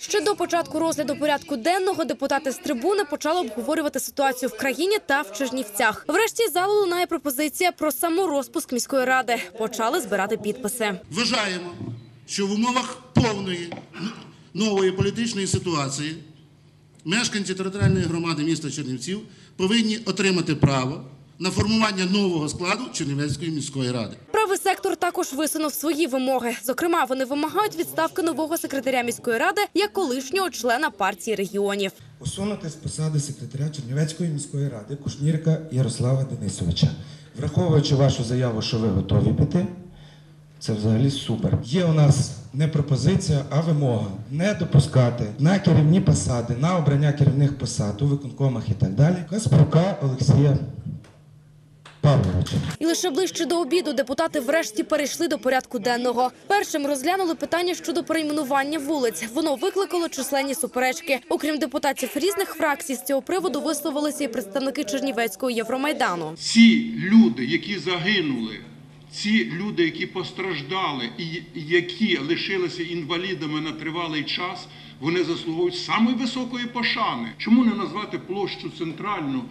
Ще до початку розгляду порядку денного депутати з трибуни почали обговорювати ситуацію в країні та в Чернівцях. Врешті залу лунає пропозиція про саморозпуск міської ради. Почали збирати підписи. Вважаємо, що в умовах повної нової політичної ситуації мешканці територіальної громади міста Чернівців повинні отримати право на формування нового складу Чернівецької міської ради. Сектор також висунув свої вимоги. Зокрема, вони вимагають відставки нового секретаря міської ради як колишнього члена партії регіонів. Усунути з посади секретаря Чернівецької міської ради Кушнірка Ярослава Денисовича. Враховуючи вашу заяву, що ви готові піти, це взагалі супер. Є у нас не пропозиція, а вимога не допускати на керівні посади, на обрання керівних посад у виконкомах і так далі. Каспрука Олексія І лише ближче до обіду депутати врешті перейшли до порядку денного. Першим розглянули питання щодо перейменування вулиць. Воно викликало численні суперечки. Окрім депутатів різних фракцій, з цього приводу висловилися і представники Чернівецького Євромайдану. ці люди, які загинули, ці люди, які постраждали і які лишилися інвалідами на тривалий час, вони заслуговують самої високої пошани. Чому не назвати площу центральну?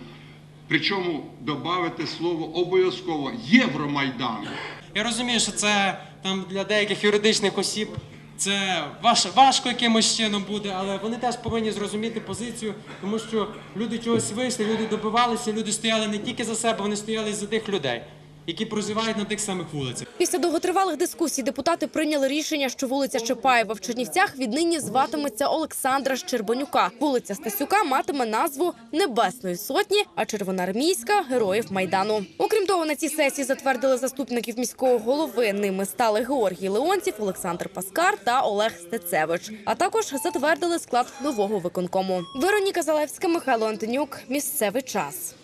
Причому додати слово обов'язково Євромайдан. Я розумію, що це там для деяких юридичних осіб це важ, важко якимось чином буде, але вони теж повинні зрозуміти позицію, тому що люди чогось вийшли, люди добивалися, люди стояли не тільки за себе, вони стояли і за тих людей, які проживають на тих самих вулицях. Після довготривалих дискусій депутати прийняли рішення, що вулиця Чапаєва в Чернівцях віднині зватиметься Олександра Щербанюка. Вулиця Стасюка матиме назву Небесної сотні, а Червоноармійська героїв майдану. Окрім того, на цій сесії затвердили заступників міського голови. Ними стали Георгій Леонтів, Олександр Паскар та Олег Стецевич. А також затвердили склад нового виконкому. Вероніка Залевська, Михайло Антонюк. Місцевий час.